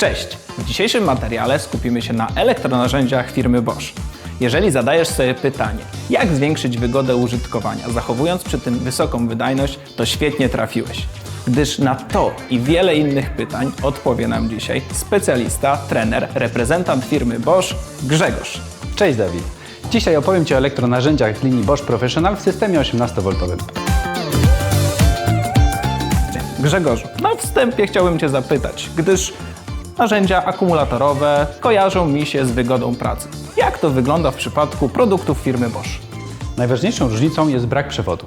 Cześć! W dzisiejszym materiale skupimy się na elektronarzędziach firmy Bosch. Jeżeli zadajesz sobie pytanie, jak zwiększyć wygodę użytkowania, zachowując przy tym wysoką wydajność, to świetnie trafiłeś. Gdyż na to i wiele innych pytań odpowie nam dzisiaj specjalista, trener, reprezentant firmy Bosch Grzegorz. Cześć Dawid. Dzisiaj opowiem Ci o elektronarzędziach z linii Bosch Professional w systemie 18V. Grzegorzu, na wstępie chciałbym Cię zapytać, gdyż narzędzia akumulatorowe kojarzą mi się z wygodą pracy. Jak to wygląda w przypadku produktów firmy Bosch? Najważniejszą różnicą jest brak przewodu.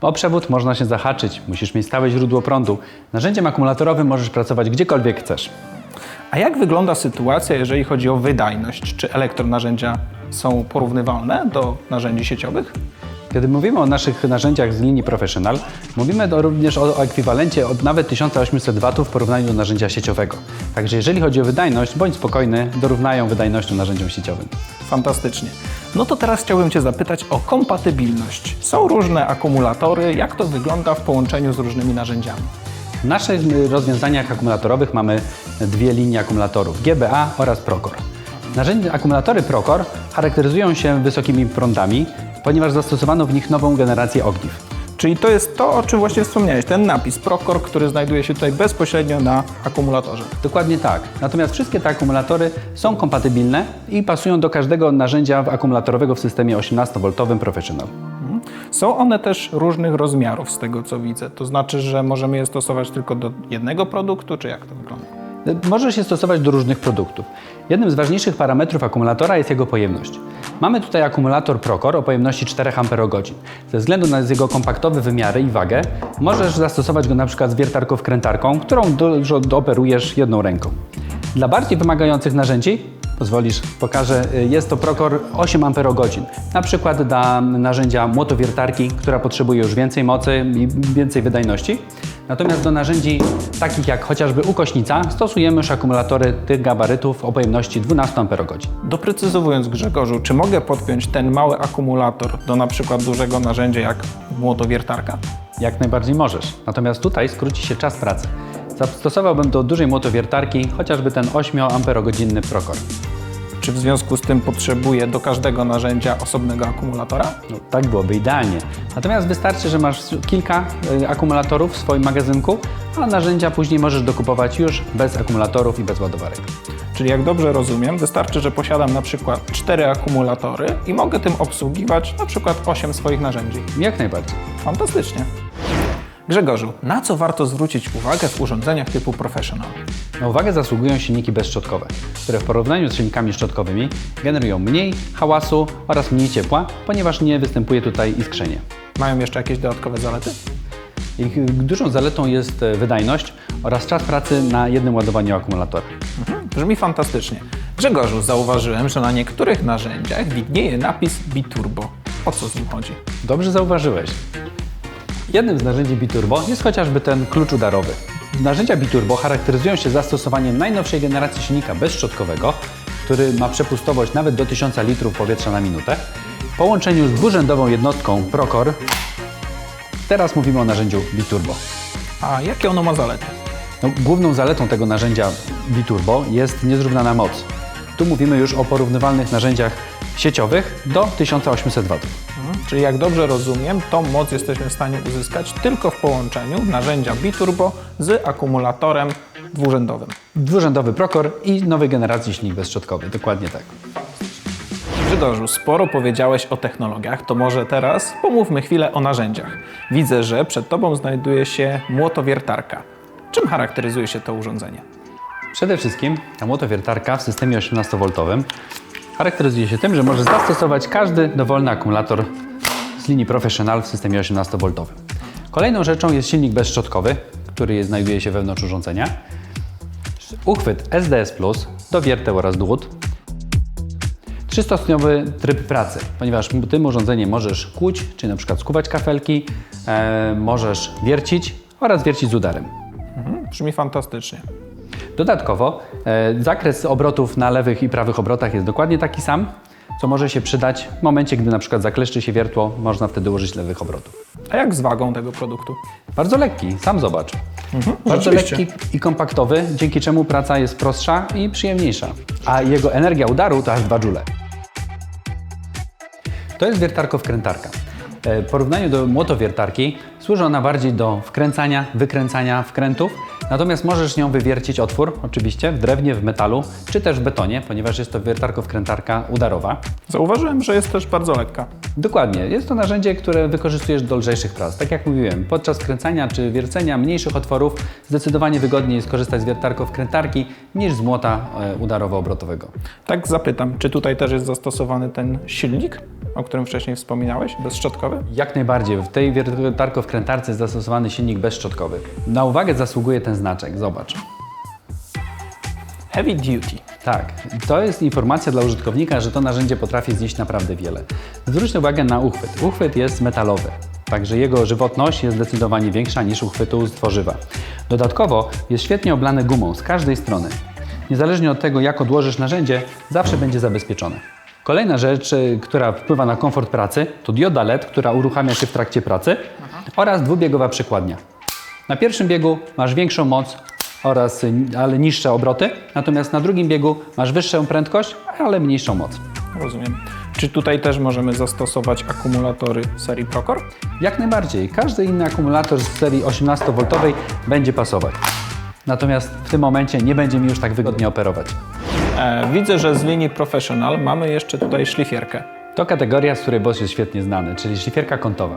O przewód można się zahaczyć, musisz mieć stałe źródło prądu. Narzędziem akumulatorowym możesz pracować gdziekolwiek chcesz. A jak wygląda sytuacja, jeżeli chodzi o wydajność? Czy elektronarzędzia są porównywalne do narzędzi sieciowych? Kiedy mówimy o naszych narzędziach z linii Professional, mówimy również o, o ekwiwalencie od nawet 1800 W w porównaniu do narzędzia sieciowego. Także jeżeli chodzi o wydajność, bądź spokojny, dorównają wydajnością narzędziom sieciowym. Fantastycznie. No to teraz chciałbym Cię zapytać o kompatybilność. Są różne akumulatory, jak to wygląda w połączeniu z różnymi narzędziami? W naszych y, rozwiązaniach akumulatorowych mamy dwie linie akumulatorów GBA oraz Procore. Narzędzia akumulatory Procore charakteryzują się wysokimi prądami, ponieważ zastosowano w nich nową generację ogniw. Czyli to jest to, o czym właśnie wspomniałeś, ten napis Procore, który znajduje się tutaj bezpośrednio na akumulatorze. Dokładnie tak. Natomiast wszystkie te akumulatory są kompatybilne i pasują do każdego narzędzia akumulatorowego w systemie 18V Professional. Są one też różnych rozmiarów z tego co widzę. To znaczy, że możemy je stosować tylko do jednego produktu, czy jak to wygląda? Może się stosować do różnych produktów. Jednym z ważniejszych parametrów akumulatora jest jego pojemność. Mamy tutaj akumulator Procore o pojemności 4 Ah. Ze względu na jego kompaktowe wymiary i wagę, możesz zastosować go przykład z wiertarką-wkrętarką, którą dużo operujesz jedną ręką. Dla bardziej wymagających narzędzi, pozwolisz, pokażę, y, jest to Procore 8 Ah. Na przykład dla narzędzia młotowiertarki, która potrzebuje już więcej mocy i więcej wydajności. Natomiast do narzędzi takich jak chociażby ukośnica stosujemy już akumulatory tych gabarytów o pojemności 12 Ah. Doprecyzowując Grzegorzu, czy mogę podpiąć ten mały akumulator do na przykład dużego narzędzia jak młotowiertarka? Jak najbardziej możesz. Natomiast tutaj skróci się czas pracy. Zastosowałbym do dużej młotowiertarki chociażby ten 8 Ah Procore. Czy w związku z tym potrzebuję do każdego narzędzia osobnego akumulatora? No, tak byłoby idealnie. Natomiast wystarczy, że masz kilka y, akumulatorów w swoim magazynku, a narzędzia później możesz dokupować już bez akumulatorów i bez ładowarek. Czyli jak dobrze rozumiem, wystarczy, że posiadam na przykład cztery akumulatory i mogę tym obsługiwać na przykład 8 swoich narzędzi. Jak najbardziej. Fantastycznie. Grzegorzu, na co warto zwrócić uwagę w urządzeniach typu Professional? Na uwagę zasługują silniki bezszczotkowe, które w porównaniu z silnikami szczotkowymi generują mniej hałasu oraz mniej ciepła, ponieważ nie występuje tutaj iskrzenie. Mają jeszcze jakieś dodatkowe zalety? Ich dużą zaletą jest e, wydajność oraz czas pracy na jednym ładowaniu akumulatora. Mhm, brzmi fantastycznie. Grzegorzu, zauważyłem, że na niektórych narzędziach widnieje napis Biturbo. O co z nim chodzi? Dobrze zauważyłeś. Jednym z narzędzi Biturbo jest chociażby ten klucz udarowy. Narzędzia Biturbo charakteryzują się zastosowaniem najnowszej generacji silnika bezszczotkowego, który ma przepustowość nawet do 1000 litrów powietrza na minutę, w połączeniu z dwurzędową jednostką Procore. Teraz mówimy o narzędziu Biturbo. A jakie ono ma zalety? No, główną zaletą tego narzędzia Biturbo jest niezrównana moc. Tu mówimy już o porównywalnych narzędziach sieciowych do 1800 W. Mhm. Czyli jak dobrze rozumiem, tą moc jesteśmy w stanie uzyskać tylko w połączeniu narzędzia Biturbo z akumulatorem dwurzędowym. Dwurzędowy Procore i nowej generacji silnik bezszczotkowy. Dokładnie tak. Grzegorzu, sporo powiedziałeś o technologiach, to może teraz pomówmy chwilę o narzędziach. Widzę, że przed Tobą znajduje się młotowiertarka. Czym charakteryzuje się to urządzenie? Przede wszystkim ta młotowiertarka w systemie 18V charakteryzuje się tym, że może zastosować każdy dowolny akumulator z linii Professional w systemie 18V. Kolejną rzeczą jest silnik bezszczotkowy, który znajduje się wewnątrz urządzenia. Uchwyt SDS+, do wierteł oraz dłut. Trzystopniowy tryb pracy, ponieważ tym urządzeniem możesz kłuć, czy na przykład skuwać kafelki, e, możesz wiercić oraz wiercić z udarem. Mhm, brzmi fantastycznie. Dodatkowo e, zakres obrotów na lewych i prawych obrotach jest dokładnie taki sam. co może się przydać w momencie, gdy na przykład zakleszczy się wiertło, można wtedy użyć lewych obrotów. A jak z wagą tego produktu? Bardzo lekki, sam zobacz. Bardzo rzeczywiście. lekki i kompaktowy, dzięki czemu praca jest prostsza i przyjemniejsza. A jego energia udaru to aż 2 joule. To jest wiertarko-wkrętarka. E, W porównaniu do młotowiertarki służy ona bardziej do wkręcania, wykręcania wkrętów, natomiast możesz nią wywiercić otwór, oczywiście, w drewnie, w metalu, czy też w betonie, ponieważ jest to wiertarko-wkrętarka udarowa. Zauważyłem, że jest też bardzo lekka. Dokładnie. Jest to narzędzie, które wykorzystujesz do lżejszych prac. Tak jak mówiłem, podczas kręcania czy wiercenia mniejszych otworów zdecydowanie wygodniej jest korzystać z wiertarko-wkrętarki niż z młota e, udarowo-obrotowego. Tak zapytam, czy tutaj też jest zastosowany ten silnik, o którym wcześniej wspominałeś, bezszczotkowy? Jak najbardziej. W tej wiertarko-wkrętarce jest zastosowany silnik bezszczotkowy. Na uwagę zasługuje ten znaczek. Zobacz. Heavy duty. Tak, to jest informacja dla użytkownika, że to narzędzie potrafi znieść naprawdę wiele. Zwróć uwagę na uchwyt. Uchwyt jest metalowy, także jego żywotność jest zdecydowanie większa niż uchwytu z tworzywa. Dodatkowo jest świetnie oblany gumą z każdej strony. Niezależnie od tego, jak odłożysz narzędzie, zawsze będzie zabezpieczone. Kolejna rzecz, y, która wpływa na komfort pracy, to dioda LED, która uruchamia się w trakcie pracy oraz dwubiegowa przekładnia. Na pierwszym biegu masz większą moc oraz y, ale niższe obroty, natomiast na drugim biegu masz wyższą prędkość, ale mniejszą moc. Rozumiem. Czy tutaj też możemy zastosować akumulatory serii Procore? Jak najbardziej, każdy inny akumulator z serii 18V będzie pasować. Natomiast w tym momencie nie będzie mi już tak wygodnie operować. E, widzę, że z linii Professional mamy jeszcze tutaj szlifierkę. To kategoria, z której Bosch jest świetnie znany, czyli szlifierka kątowa.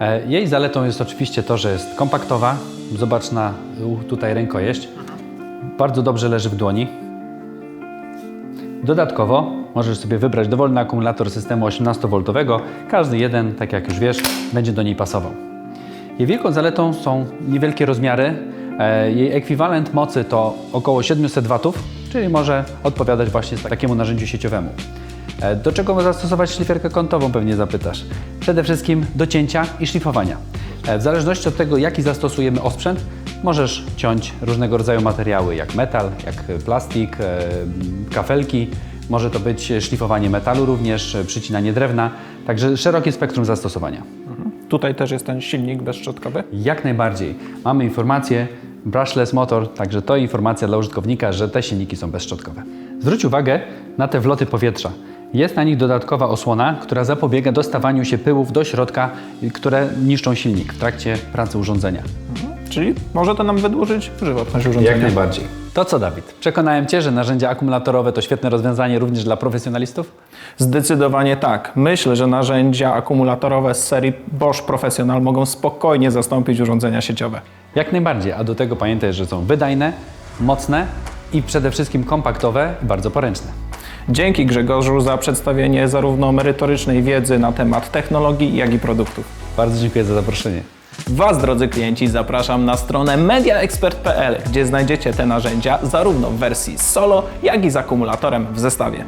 E, Jej zaletą jest oczywiście to, że jest kompaktowa. Zobacz na u, tutaj rękojeść. Bardzo dobrze leży w dłoni. Dodatkowo możesz sobie wybrać dowolny akumulator systemu 18V. Każdy jeden, tak jak już wiesz, będzie do niej pasował. Jej wielką zaletą są niewielkie rozmiary. E, Jej ekwiwalent mocy to około 700 W, czyli może odpowiadać właśnie takiemu narzędziu sieciowemu. E, Do czego zastosować szlifierkę kątową, pewnie zapytasz. Przede wszystkim do cięcia i szlifowania. E, W zależności od tego, jaki zastosujemy osprzęt, możesz ciąć różnego rodzaju materiały, jak metal, jak plastik, kafelki. Może to być szlifowanie metalu również, przycinanie drewna, także szerokie spektrum zastosowania. Tutaj też jest ten silnik bezszczotkowy. Jak najbardziej. Mamy informację brushless motor, także to informacja dla użytkownika, że te silniki są bezszczotkowe. Zwróć uwagę na te wloty powietrza. Jest na nich dodatkowa osłona, która zapobiega dostawaniu się pyłów do środka, które niszczą silnik w trakcie pracy urządzenia. Czyli może to nam wydłużyć żywotność urządzenia. najbardziej. To co, Dawid? Przekonałem Cię, że narzędzia akumulatorowe to świetne rozwiązanie również dla profesjonalistów? Zdecydowanie tak. Myślę, że narzędzia akumulatorowe z serii Bosch Professional mogą spokojnie zastąpić urządzenia sieciowe. Jak najbardziej, a do tego pamiętaj, że są wydajne, mocne i przede wszystkim kompaktowe i bardzo poręczne. Dzięki Grzegorzu za przedstawienie zarówno merytorycznej wiedzy na temat technologii, jak i produktów. Bardzo dziękuję za zaproszenie. Was, drodzy klienci, zapraszam na stronę mediaexpert.pl, gdzie znajdziecie te narzędzia zarówno w wersji solo, jak i z akumulatorem w zestawie.